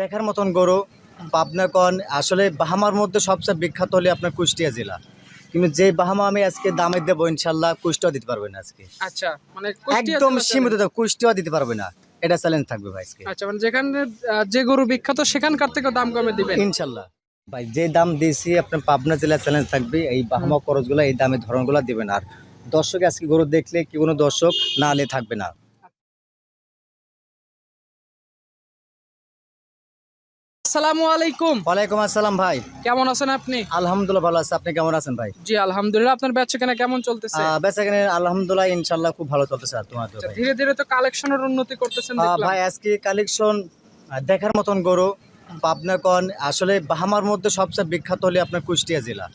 দেখার মতন গরু পাবনা কন আসলে বাহামার মধ্যে সবচেয়ে বিখ্যাত হলে আপনার কুষ্টিয়া জেলা। কিন্তু যে বাহামা আমি আজকে দামে দেবো ইনশাল্লাহ কুষ্টিয়া দিতে পারবে না আজকে। আচ্ছা মানে কুষ্টিয়া একদম সীমিত দাম, কুষ্টিয়া দিতে পারবে না। এটা চ্যালেঞ্জ থাকবে ভাই আজকে। আচ্ছা মানে যেখানে যে গরু বিখ্যাত সেখানকার থেকে দাম কমে দিবেন? ইনশাল্লাহ। ভাই যে দাম দিয়েছি আপনার পাবনা জেলা চ্যালেঞ্জ থাকবে। এই বাহামা খরচগুলো এই দামের ধরনগুলো দিবেন। আর দর্শক আজকে গরু দেখলে কি কোনো দর্শক না আলে থাকবে না। আসসালামু আলাইকুম। ওয়ালাইকুম আসসালাম ভাই। কেমন আছেন আপনি? আলহামদুলিল্লাহ ভালো আছে। আপনি কেমন আছেন ভাই? জি আলহামদুলিল্লাহ। আপনার ব্যবসা কেনা কেমন চলতেছে? বেচাকেনে আলহামদুলিল্লাহ ইনশাল্লাহ খুব ভালো চলতেছে তোমার আচ্ছা, ধীরে ধীরে তো কালেকশনের উন্নতি করতেছেন ভাই আজকে কালেকশন দেখার মতন গরু পাবনা কন আসলে বাহামার মধ্যে সবচেয়ে বিখ্যাত হলে আপনার কুষ্টিয়া জেলা।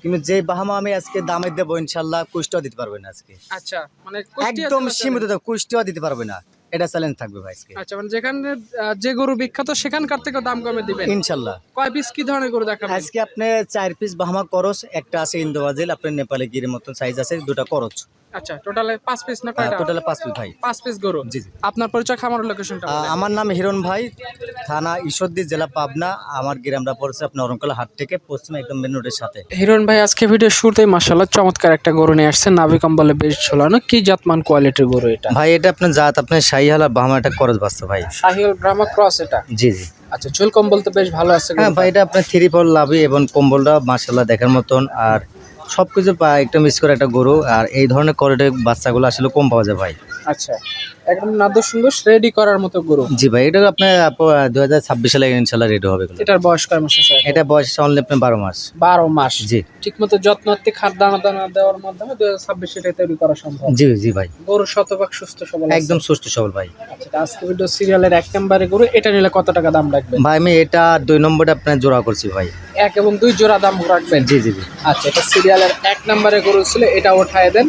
কিন্তু যে বাহামা আমি আজকে দামে দেবো ইনশাল্লাহ কুষ্টিয়া দিতে পারবে না আজকে। আচ্ছা মানে একদম সীমিত কুষ্টিয়া দিতে পারবে না। এটা চ্যালেঞ্জ থাকবে ভাই আচ্ছা মানে যেখানে যে গরু বিখ্যাত সেখানকার থেকে দাম কমে দিবেন ইনশাল্লাহ। কয় পিস কি ধরনের গরু দেখাবেন? আজকে আপনি চার পিস বাহামা করস একটা আছে ইন্দোবাজিল আপনার নেপালে গিরের মতন সাইজ আছে দুটা করচ আচ্ছা টোটালে পাঁচ পিস না কয়টা? টোটাল পাঁচ পিস ভাই। পাঁচ পিস গরু। জি জি। আপনার পরিচয় খামার লোকেশনটা আমার নাম হিরণ ভাই থানা ঈশ্বরদী জেলা পাবনা। আমার গ্রামটা পড়ছে আপনার অরঙ্কলা হাট থেকে পশ্চিম একদম মেন রোডের সাথে। হিরণ ভাই আজকে ভিডিও শুরুতেই মাসাল্লাহ চমৎকার একটা গরু নিয়ে আসছে নাভি কম্বলে বেশ ঝোলানো। কি জাতমান কোয়ালিটির গরু এটা? ভাই এটা আপনার জাত আপনার শাহিহাল আর বাহামা একটা করজ বাচ্চা ভাই। শাহিওল ব্রাহ্মা ক্রস এটা? জি জি। আচ্ছা চুল কম্বল তো বেশ ভালো আছে হ্যাঁ ভাই এটা আপনার থ্রি ফোর লাভি এবং কম্বলটা মার্শাল্লাহ দেখার মতন। আর সব কিছু একটা মিস করে একটা গরু, আর এই ধরনের কোয়ালিটির বাচ্চাগুলো আসলে কম পাওয়া যায় ভাই। আচ্ছা। একদম সুন্দর রেডি করার মতো গরু। জি ভাই এটা আপনার দু হাজার ছাব্বিশ সালে ইনশাল্লাহ রেডি হবে এটার বয়স কয় মাস আছে? এটা বয়স অনলি আপনার বারো মাস। বারো মাস। জি। ঠিক মতো যত্নার্থে খাদ্য দানা দেওয়ার মাধ্যমে দুই হাজার ছাব্বিশ এটা তৈরি করা সম্ভব। জি জি ভাই। গরু শতভাগ সুস্থ সবল একদম সুস্থ সবল ভাই। আচ্ছা আজকে ভিডিও সিরিয়ালের এক নম্বরে গরু এটা নিলে কত টাকা দাম রাখবেন? ভাই আমি এটা দুই নম্বরটা আপনার জোড়া করছি ভাই। এক এবং দুই জোড়া দাম রাখবেন? জি জি জি। আচ্ছা এটা সিরিয়ালের এক নম্বরে গরু ছিল এটা উঠায় দেন।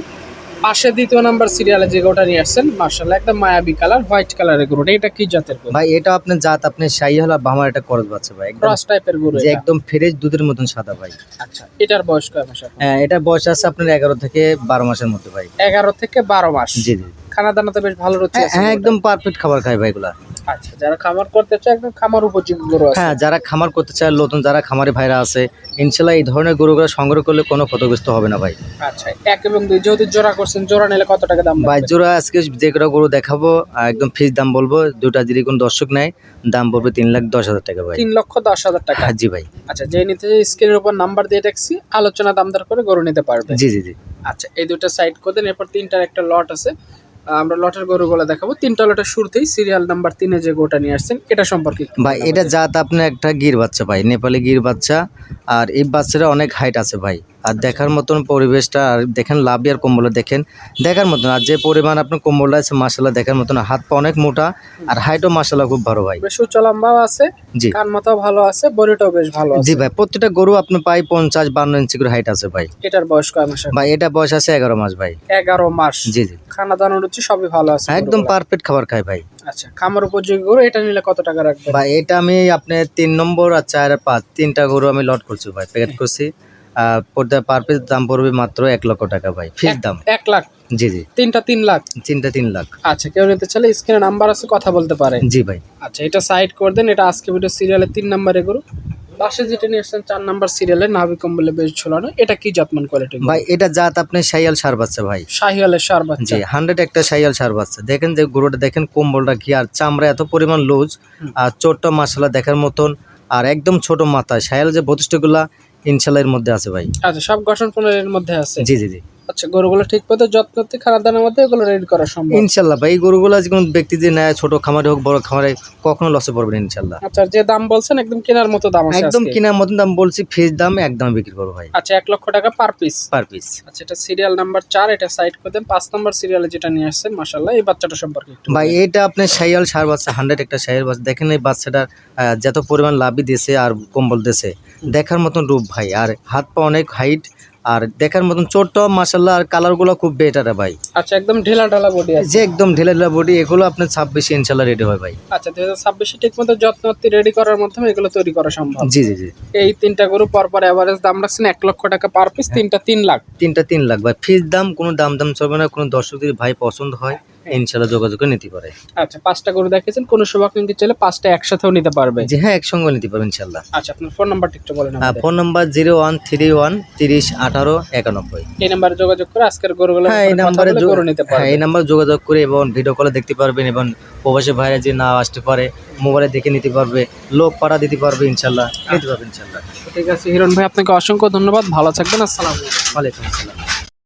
পাশে দ্বিতীয় নাম্বার সিরিয়ালে যে গরুটা নিয়ে আসছেন মার্শাল্লাহ একদম মায়াবী কালার হোয়াইট কালারের গরুটা। এটা কি জাতের গরু? ভাই এটা আপনার জাত আপনি শাহিহাল হলো বামার একটা করজ বাচ্চা ভাই। ক্রস টাইপের গরু যে একদম ফ্রেশ দুধের মতন সাদা ভাই। আচ্ছা এটার বয়স কয় মাস? হ্যাঁ এটা বয়স আছে আপনার এগারো থেকে বারো মাসের মধ্যে ভাই। এগারো থেকে বারো মাস। জি জি। খানা দানাতে বেশ ভালো রুচি হ্যাঁ আছে হ্যাঁ, একদম পারফেক্ট খাবার খায় ভাই এগুলা। আচ্ছা যারা খামার করতে চায় একদম খামার উপযোগী গরু আছে। হ্যাঁ যারা খামার করতে চায় নতুন যারা খামারি ভাইরা আছে ইনশাল্লাহ এই ধরনের গরুগুলো সংগ্রহ করলে কোনো ক্ষতিগ্রস্ত হবে না ভাই। আচ্ছা এক এবং দুই যেহেতু জোড়া করছেন জোড়া নিলে কত টাকা দাম ভাই জোড়া আজকে যে কটা গরু দেখাবো একদম ফিস দাম বলব দুটা যদি কোনো দর্শক নেয় দাম পড়বে তিন লাখ দশ হাজার টাকা ভাই। তিন লক্ষ দশ হাজার টাকা। হ্যাঁ জি ভাই। আচ্ছা যে নিতে স্ক্রিনের উপর নাম্বার দিয়ে রাখছি আলোচনা দামদার করে গরু নিতে পারবে। জি জি জি। আচ্ছা এই দুটো সাইড করে দেন এরপর তিনটার একটা লট আছে। আমরা লটের গরুগুলো দেখাবো। তিনটা লটের শুরুতেই সিরিয়াল নাম্বার তিনে যে গোটা নিয়ে আসছেন এটা সম্পর্কে ভাই এটা জাত আপনার একটা গির বাচ্চা ভাই নেপালি গির বাচ্চা আর এই বাচ্চারা অনেক হাইট আছে ভাই। আর দেখার মতন পরিবেশটা আর দেখেন লাভি আর কম্বল দেখেন দেখার মতন। আর যে পরিমাণ আপনার কম্বলটা আছে মাসাল্লাহ দেখার মতন। হাত পা অনেক মোটা আর হাইটও মাসাল্লাহ খুব ভালো ভাই। বেশ লম্বাও আছে জি। কান মাথাও ভালো আছে বডিটাও বেশ ভালো জি ভাই প্রত্যেকটা গরু আপনি পাই পঞ্চাশ বান্ন ইঞ্চি করে হাইট আছে ভাই। এটার বয়স কয় মাস ভাই এটা বয়স আছে এগারো মাস ভাই। এগারো মাস। জি জি। খানা দানা রুচি সবই ভালো আছে একদম পারফেক্ট খাবার খায় ভাই। আচ্ছা খামার উপযোগী গরু এটা নিলে কত টাকা রাখবেন? ভাই এটা আমি আপনার তিন নম্বর আর চার আর পাঁচ তিনটা গরু আমি লট করছি ভাই প্যাকেট করছি। প্রত্যেক পার পিস দাম পড়বে মাত্র এক লক্ষ টাকা ভাই ফিক্স দাম। এক লাখ? জি জি। তিনটা তিন লাখ? তিনটা তিন লাখ। আচ্ছা কেউ নিতে চাইলে স্ক্রিনে নাম্বার আছে কথা বলতে পারে। জি ভাই। আচ্ছা এটা সাইড করে দেন এটা আজকে ভিডিও সিরিয়ালের তিন নাম্বারে গরু পাশে যেটা নিয়ে আসছেন চার নাম্বার সিরিয়ালে নাভি কম্বলে বেশ ঝোলানো এটা কি জাতমান কোয়ালিটি ভাই এটা জাত আপনার সাইয়াল সার বাচ্চা ভাই। শাহিওয়ালের সার বাচ্চা। জি হান্ড্রেড একটা সাইয়াল সার বাচ্চা। দেখেন যে গরুটা দেখেন কম্বলটা কি আর চামড়া এত পরিমাণ লুজ। আর চোটটা মশলা দেখার মতন আর একদম ছোট মাথা সাইয়াল যে বৈশিষ্ট্যগুলা ইনশাল্লাহ এর মধ্যে আছে ভাই। আচ্ছা সব গঠন প্রণালীর মধ্যে আছে? জি জি জি। আচ্ছা গরুগুলো ঠিক মতো যত্ন খানা দানার মধ্যে এগুলো রেডি করা সম্ভব? ইনশাল্লাহ ভাই এই গরুগুলো কোনো ব্যক্তি যে নেয় ছোট খামারে হোক বড় খামারে কখনো লসে পড়বে না ইনশাল্লাহ। আচ্ছা যে দাম বলছেন একদম কেনার মতো দাম আছে একদম আজকে। কিনার মতন দাম বলছি ফিস দাম একদম বিক্রি করব ভাই। আচ্ছা এক লক্ষ টাকা পার পিস পার পিস আচ্ছা এটা সিরিয়াল নাম্বার চার এটা সাইড করে দেন। পাঁচ নাম্বার সিরিয়ালে যেটা নিয়ে আসছেন মাসাল্লাহ এই বাচ্চাটা সম্পর্কে একটু ভাই এটা আপনার সাইয়াল সার বাচ্চা হান্ড্রেড একটা সাইয়াল বাচ্চা। দেখেন এই বাচ্চাটার যত পরিমাণ লাভই দিয়েছে আর কম্বল দিয়েছে। দেখার মতন রূপ ভাই আর হাত পা অনেক হাইট আর দেখার মতন চোট মাসাল্লাহ আর কালারগুলো খুব বেটার ভাই। আচ্ছা একদম ঢেলা ঢালা বডি আছে। যে একদম ঢেলা ঢেলা বডি এগুলো আপনার ছাব্বিশে ইনশাল্লাহ রেডি হয় ভাই। আচ্ছা দুই হাজার ছাব্বিশে ঠিক মতো যত্ন রেডি করার মাধ্যমে এগুলো তৈরি করা সম্ভব। জি জি জি। এই তিনটা গরু পরপর পর অ্যাভারেজ দাম রাখছেন এক লক্ষ টাকা পার পিস তিনটা তিন লাখ। তিনটা তিন লাখ ভাই। ফিস দাম কোনো দাম দাম চলবে না কোনো দর্শক যদি ভাই পছন্দ হয়। ইনশাল্লাহ যোগাযোগ নিতে পারে। আচ্ছা পাঁচটা গরু দেখেছেন কোনো চাইলে পাঁচটা একসাথেও নিতে পারবে। হ্যাঁ একসঙ্গে নিতে পারবে ইনশাল্লাহ আচ্ছা আপনার ফোন নাম্বারটা একটু বলেন আমাদের। Phone number zero one three one তিরিশ আঠারো একানব্বই। এই নাম্বারে যোগাযোগ করে আজকের গরুগুলো হ্যাঁ এই নাম্বারে গরু নিতে হ্যাঁ এই নাম্বার যোগাযোগ করে এবং ভিডিও কলে দেখতে পারবেন এবং প্রবাসী ভাইরা যে না আসতে পারে মোবাইলে দেখে নিতে পারবে লোক পাড়া দিতে পারবে ইনশাল্লাহ নিতে পারবে ইনশাল্লাহ ঠিক আছে হিরণ ভাই আপনাকে অসংখ্য ধন্যবাদ ভালো থাকবেন আসসালামু আলাইকুম। ওয়ালাইকুম আসসালাম।